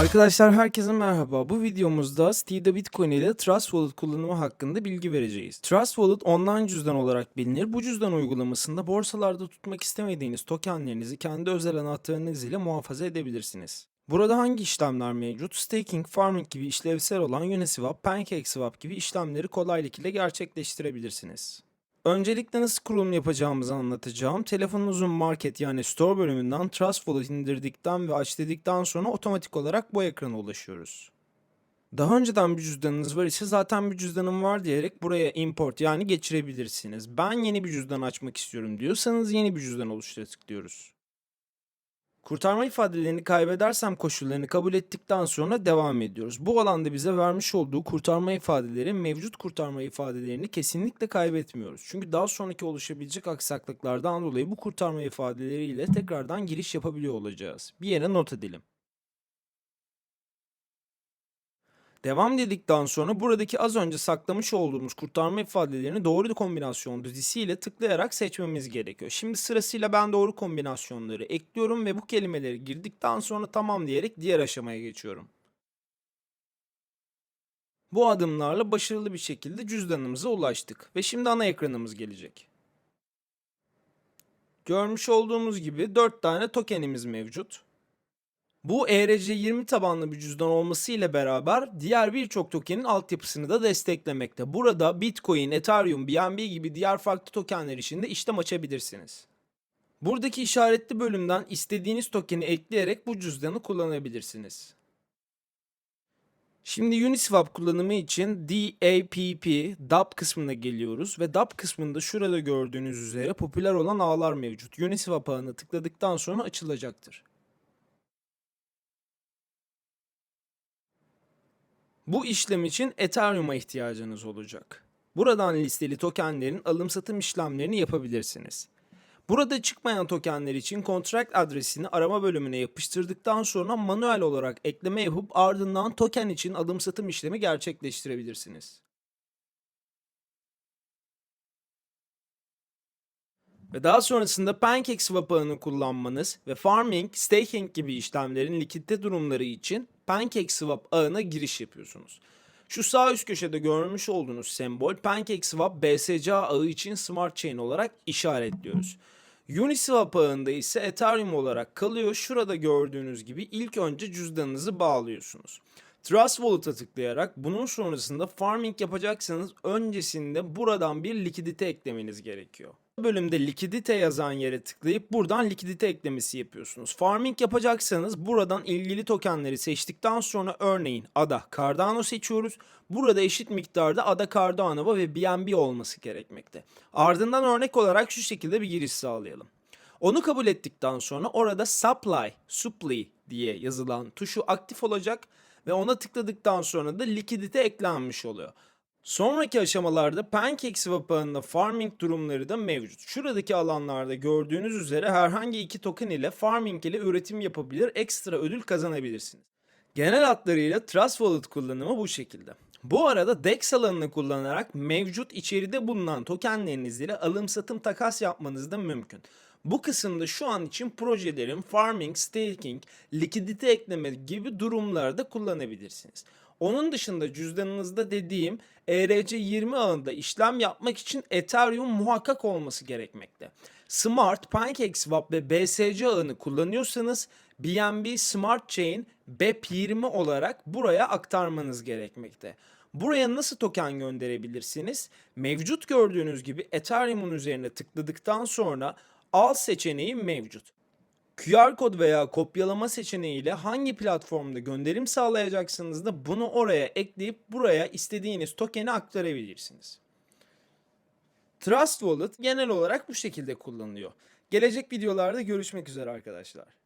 Arkadaşlar herkese merhaba. Bu videomuzda Steve'de Bitcoin ile Trust Wallet kullanımı hakkında bilgi vereceğiz. Trust Wallet online cüzdan olarak bilinir. Bu cüzdan uygulamasında borsalarda tutmak istemediğiniz tokenlerinizi kendi özel anahtarınız ile muhafaza edebilirsiniz. Burada hangi işlemler mevcut? Staking, farming gibi işlevsel olan Uniswap, PancakeSwap gibi işlemleri kolaylıkla gerçekleştirebilirsiniz. Öncelikle nasıl kurulum yapacağımızı anlatacağım. Telefonunuzun market yani store bölümünden Trust indirdikten ve aç dedikten sonra otomatik olarak bu ekrana ulaşıyoruz. Daha önceden bir cüzdanınız var ise zaten bir cüzdanım var diyerek buraya import yani geçirebilirsiniz. Ben yeni bir cüzdan açmak istiyorum diyorsanız yeni bir cüzdan oluştura tıklıyoruz. Kurtarma ifadelerini kaybedersem koşullarını kabul ettikten sonra devam ediyoruz. Bu alanda bize vermiş olduğu kurtarma ifadeleri mevcut kurtarma ifadelerini kesinlikle kaybetmiyoruz. Çünkü daha sonraki oluşabilecek aksaklıklardan dolayı bu kurtarma ifadeleriyle tekrardan giriş yapabiliyor olacağız. Bir yere not edelim. Devam dedikten sonra buradaki az önce saklamış olduğumuz kurtarma ifadelerini doğru kombinasyon dizisiyle tıklayarak seçmemiz gerekiyor. Şimdi sırasıyla ben doğru kombinasyonları ekliyorum ve bu kelimeleri girdikten sonra tamam diyerek diğer aşamaya geçiyorum. Bu adımlarla başarılı bir şekilde cüzdanımıza ulaştık ve şimdi ana ekranımız gelecek. Görmüş olduğumuz gibi 4 tane tokenimiz mevcut. Bu ERC20 tabanlı bir cüzdan olması ile beraber diğer birçok tokenin altyapısını da desteklemekte. Burada Bitcoin, Ethereum, BNB gibi diğer farklı tokenler için de işlem açabilirsiniz. Buradaki işaretli bölümden istediğiniz tokeni ekleyerek bu cüzdanı kullanabilirsiniz. Şimdi Uniswap kullanımı için DAPP, DApp kısmına geliyoruz ve DApp kısmında şurada gördüğünüz üzere popüler olan ağlar mevcut. Uniswap ağına tıkladıktan sonra açılacaktır. Bu işlem için Ethereum'a ihtiyacınız olacak. Buradan listeli tokenlerin alım satım işlemlerini yapabilirsiniz. Burada çıkmayan tokenler için contract adresini arama bölümüne yapıştırdıktan sonra manuel olarak ekleme yapıp ardından token için alım satım işlemi gerçekleştirebilirsiniz. Ve daha sonrasında PancakeSwap ağını kullanmanız ve farming, staking gibi işlemlerin likidite durumları için PancakeSwap ağına giriş yapıyorsunuz. Şu sağ üst köşede görmüş olduğunuz sembol PancakeSwap BSC ağı için Smart Chain olarak işaretliyoruz. Uniswap ağında ise Ethereum olarak kalıyor. Şurada gördüğünüz gibi ilk önce cüzdanınızı bağlıyorsunuz. Trust Wallet'a tıklayarak bunun sonrasında farming yapacaksanız öncesinde buradan bir likidite eklemeniz gerekiyor. Bölümde likidite yazan yere tıklayıp buradan likidite eklemesi yapıyorsunuz. Farming yapacaksanız buradan ilgili tokenleri seçtikten sonra örneğin ADA Cardano seçiyoruz. Burada eşit miktarda ADA Cardano ve BNB olması gerekmekte. Ardından örnek olarak şu şekilde bir giriş sağlayalım. Onu kabul ettikten sonra orada supply, supply diye yazılan tuşu aktif olacak ve ona tıkladıktan sonra da likidite eklenmiş oluyor. Sonraki aşamalarda PancakeSwap ağında farming durumları da mevcut. Şuradaki alanlarda gördüğünüz üzere herhangi iki token ile farming ile üretim yapabilir, ekstra ödül kazanabilirsiniz. Genel hatlarıyla Trust Wallet kullanımı bu şekilde. Bu arada DEX alanını kullanarak mevcut içeride bulunan tokenleriniz ile alım satım takas yapmanız da mümkün. Bu kısımda şu an için projelerin farming, staking, likidite ekleme gibi durumlarda kullanabilirsiniz. Onun dışında cüzdanınızda dediğim ERC20 ağında işlem yapmak için Ethereum muhakkak olması gerekmekte. Smart, PancakeSwap ve BSC ağını kullanıyorsanız BNB Smart Chain BEP20 olarak buraya aktarmanız gerekmekte. Buraya nasıl token gönderebilirsiniz? Mevcut gördüğünüz gibi Ethereum'un üzerine tıkladıktan sonra al seçeneği mevcut. QR kod veya kopyalama seçeneğiyle hangi platformda gönderim sağlayacaksınız da bunu oraya ekleyip buraya istediğiniz tokeni aktarabilirsiniz. Trust Wallet genel olarak bu şekilde kullanılıyor. Gelecek videolarda görüşmek üzere arkadaşlar.